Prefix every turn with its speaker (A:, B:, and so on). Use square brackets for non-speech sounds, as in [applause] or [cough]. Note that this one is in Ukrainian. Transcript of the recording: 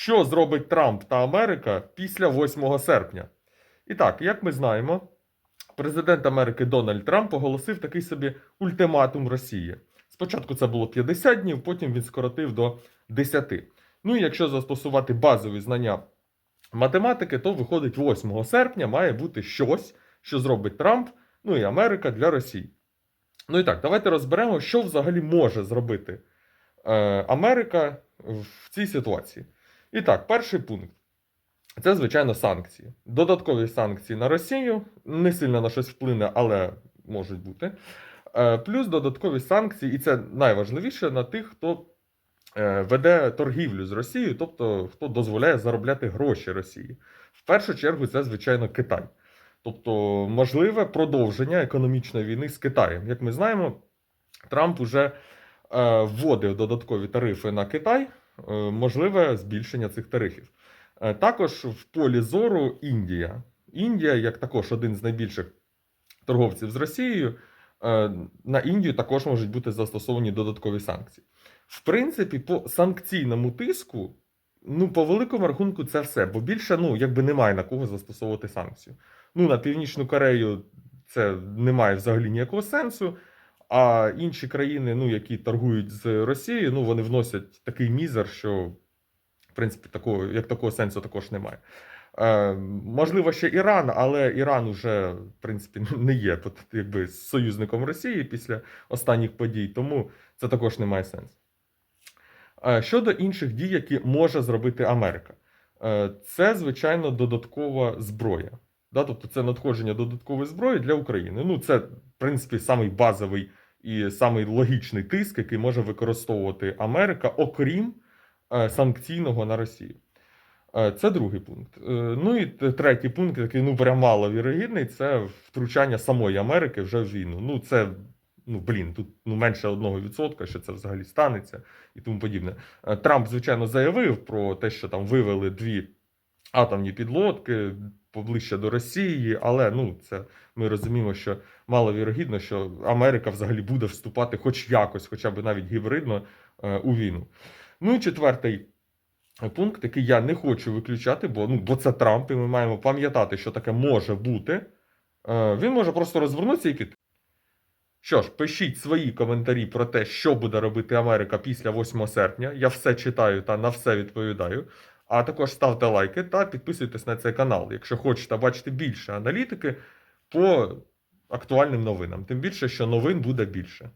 A: Що зробить Трамп та Америка після 8 серпня? І так, як ми знаємо, президент Америки Дональд Трамп оголосив такий собі ультиматум Росії. Спочатку це було 50 днів, потім він скоротив до 10. Ну і якщо застосувати базові знання математики, то виходить 8 серпня має бути щось, що зробить Трамп, ну і Америка для Росії. Ну і так, давайте розберемо, що взагалі може зробити е, Америка в цій ситуації. І так, перший пункт це, звичайно, санкції. Додаткові санкції на Росію не сильно на щось вплине, але можуть бути. Е, Плюс додаткові санкції, і це найважливіше на тих, хто е, веде торгівлю з Росією, тобто хто дозволяє заробляти гроші Росії. В першу чергу, це, звичайно, Китай. Тобто, можливе продовження економічної війни з Китаєм. Як ми знаємо, Трамп уже е, вводив додаткові тарифи на Китай, можливе збільшення цих тарифів. Е, Також в полі зору Індія. Індія, як також один з найбільших торговців з Росією, е, на Індію також можуть бути застосовані додаткові санкції. В принципі, по санкційному тиску, ну, по великому рахунку, це все, бо більше ну, якби немає на кого застосовувати санкцію. Ну, на Північну Корею це не має взагалі ніякого сенсу. А інші країни, ну, які торгують з Росією, ну, вони вносять такий мізер, що, в принципі, такого, як такого сенсу також немає. Е, можливо, ще Іран, але Іран уже, в принципі, [laughs] не є от, якби, союзником Росії після останніх подій, тому це також не має сенсу. Е, щодо інших дій, які може зробити Америка, е, це, звичайно, додаткова зброя. Да? Тобто це надходження додаткової зброї для України. Ну, це, в принципі, самий базовий і самий логічний тиск, який може використовувати Америка, окрім е, санкційного на Росію. Е, Це другий пункт. Е, Ну і третій пункт, який ну прям маловірогідний, це втручання самої Америки вже в війну. Ну це ну блін, тут ну менше одного відсотка, що це взагалі станеться і тому подібне. Трамп, звичайно, заявив про те, що там вивели дві атомні підлодки поближче до Росії, але ну це ми розуміємо, що маловірогідно, що Америка взагалі буде вступати, хоч якось, хоча б навіть гібридно е, у війну. Ну і четвертий пункт, який я не хочу виключати, бо, ну, бо це Трамп, і ми маємо пам'ятати, що таке може бути. Е, Він може просто розвернутися і піти. Що ж, пишіть свої коментарі про те, що буде робити Америка після 8 серпня. Я все читаю та на все відповідаю. А також ставте лайки та підписуйтесь на цей канал, якщо хочете бачити більше аналітики по актуальним новинам. Тим більше, що новин буде більше.